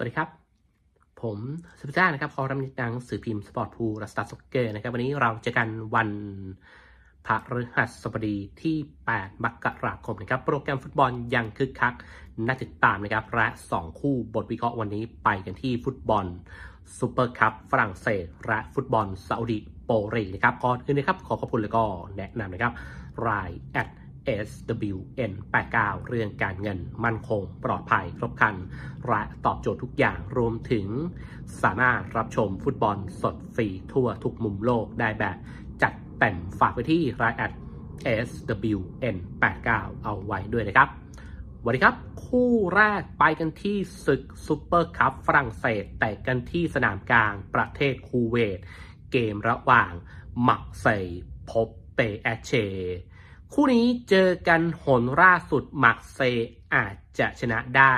วัสดีครับ ผมสุภาพจ้านะครับคอรัมนิจังสื่อพิมพ์สปอร์ตพูรัสตาร์ซ็อกเกอร์นะครับ วันนี้เราเจอกันวันพฤหัสบดีที่ 8 มกราคมนะครับ โปรแกรมฟุตบอลยังคึกคักน่าติดตามนะครับ และ 2 คู่บทวิเคราะห์วันนี้ไปกันที่ฟุตบอลซูเปอร์คัพฝรั่งเศส และฟุตบอลซาอุดิโปรลีนะครับก่อนอื่นนะครับ ขอขอบคุณแล้วก็แนะนำนะครับรายแอด SWN89 เรื่องการเงินมั่นคงปลอดภัยครบครันและตอบโจทย์ทุกอย่างรวมถึง สามารถรับชมฟุตบอลสดฟรีทั่วทุกมุมโลกได้แบบจัดเต็มฝากไปที่รายแอด SWN89 เอาไว้ด้วยนะครับสวัสดีครับ คู่แรกไปกันที่ศึกซูเปอร์คัพฝรั่งเศสแต่กันที่สนามกลางประเทศคูเวต เกมระหว่างมักเซยพบเปแอเช คู่นี้เจอกันหนล่าสุดมักเซอาจจะชนะได้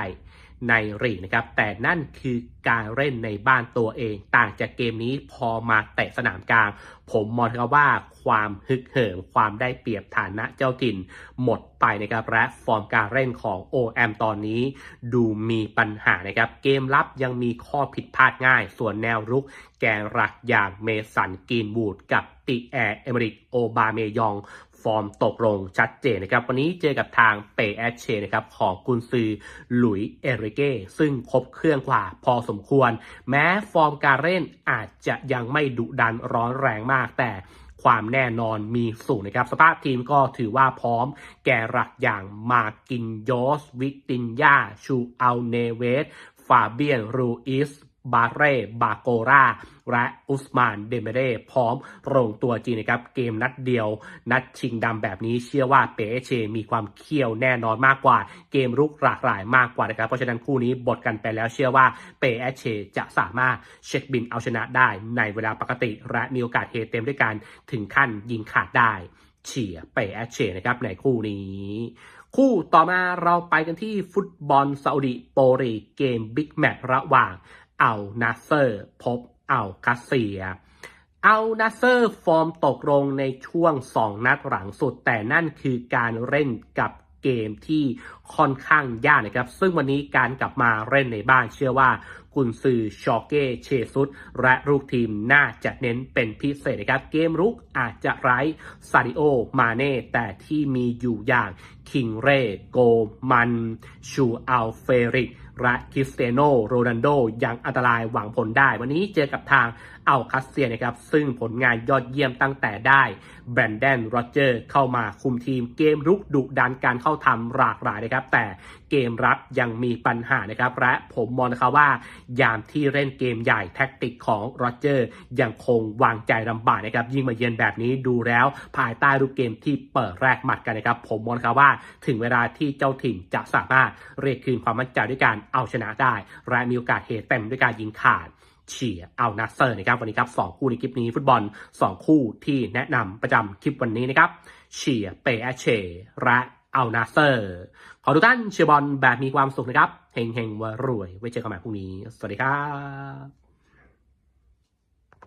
ในรีนะครับ แต่นั่นคือการเล่นในบ้านตัวเอง ต่างจากเกมนี้พอมาแตะสนามกลาง ผมมองครับว่าความฮึกเหิมความได้เปรียบฐานะเจ้าถิ่น หมดไปนะครับและฟอร์มการเล่นของ OM ตอนนี้ ดูมีปัญหานะครับ เกมรับยังมีข้อผิดพลาดง่าย ส่วนแนวรุกแกนรักอย่างเมสันกินบูดกับติแอร์เอเมริกโอบาเมยอง ฟอร์มตกลงชัดเจนนะครับ วันนี้เจอกับทางเปแอชเชนะครับของกุนซือหลุยเอริเก้ซึ่งครบเครื่องกว่าพอสมควร แม้ฟอร์มการเล่นอาจจะยังไม่ดุดันร้อนแรงมากแต่ความแน่นอนมีสูงนะครับ สภาพทีมก็ถือว่าพร้อมแก่หลักอย่างมากินโยสวิตินยาชูอัลเนเวส ฟาเบียน รูอิส บาเร่ บาโกรา และอุสมาน เดเมเร่พร้อมลงตัวจริงนะครับ เกมนัดเดียว นัดชิงดำแบบนี้เชื่อว่าเปเช มีความเขี้ยวแน่นอนมากกว่า เกมรุกหลากหลายมากกว่านะครับ เพราะฉะนั้นคู่นี้บทกันไปแล้วเชื่อว่าเปเช จะสามารถเช็คบินเอาชนะได้ในเวลาปกติ และมีโอกาสเฮเต็มด้วยการถึงขั้นยิงขาดได้เฉียเปแอเชนะครับในคู่นี้ คู่ต่อมาเราไปกันที่ฟุตบอลซาอุดิโปรีเกมบิ๊กแมตช์ระหว่าง อัลนาเซอร์ พบอัลคาเซียอัลนาเซอร์ฟอร์มตกลงในช่วง 2 นัดหลังสุด แต่นั่นคือการเล่นกับเกมที่ค่อนข้างยากนะครับ ซึ่งวันนี้การกลับมาเล่นในบ้านเชื่อว่ากุนซือชอเก้เชซุสและลูกทีมน่าจะเน้นเป็นพิเศษนะครับ เกมรุกอาจจะไร้ซาดิโอ มาเน่ แต่ที่มีอยู่อย่างคิงเร่โกมัน ชูอัลเฟริก และคริสเตียโนโรนัลโดยังอันตรายหวังผลได้ วันนี้เจอกับทางอัลคาเซียนะครับ ซึ่งผลงานยอดเยี่ยมตั้งแต่ได้แบรนดนโรเจอร์เข้ามาคุมทีมเกมรุกดุดันการเข้าทำหลากหลายนะครับ แต่เกมรับยังมีปัญหานะครับ และผมมองนะครับว่า ยามที่เล่นเกมใหญ่แท็กติกของโรเจอร์ยังคงวางใจลำบากนะครับ ยิ่งมาเยือนแบบนี้ดูแล้ว ภายใต้รูปเกมที่เปิดแรกหมัดกันนะครับ ผมมองนะครับว่า ถึงเวลาที่เจ้าถิ่นจะสามารถเรียกคืนความมั่นใจด้วยการเอาชนะได้ และมีโอกาสเฮเต็มด้วยการยิงขาดเฉียเอานาเซอร์นะครับวันนี้ครับสองคู่ในคลิปนี้ฟุตบอล 2 คู่ที่แนะนำประจำคลิปวันนี้นะครับเฉียเปอเชและเอานาเซอร์ ขอทุกท่านเชียร์บอลแบบมีความสุขนะครับเฮงเฮงวรวย ไว้เจอกันใหม่พรุ่งนี้ สวัสดีครับ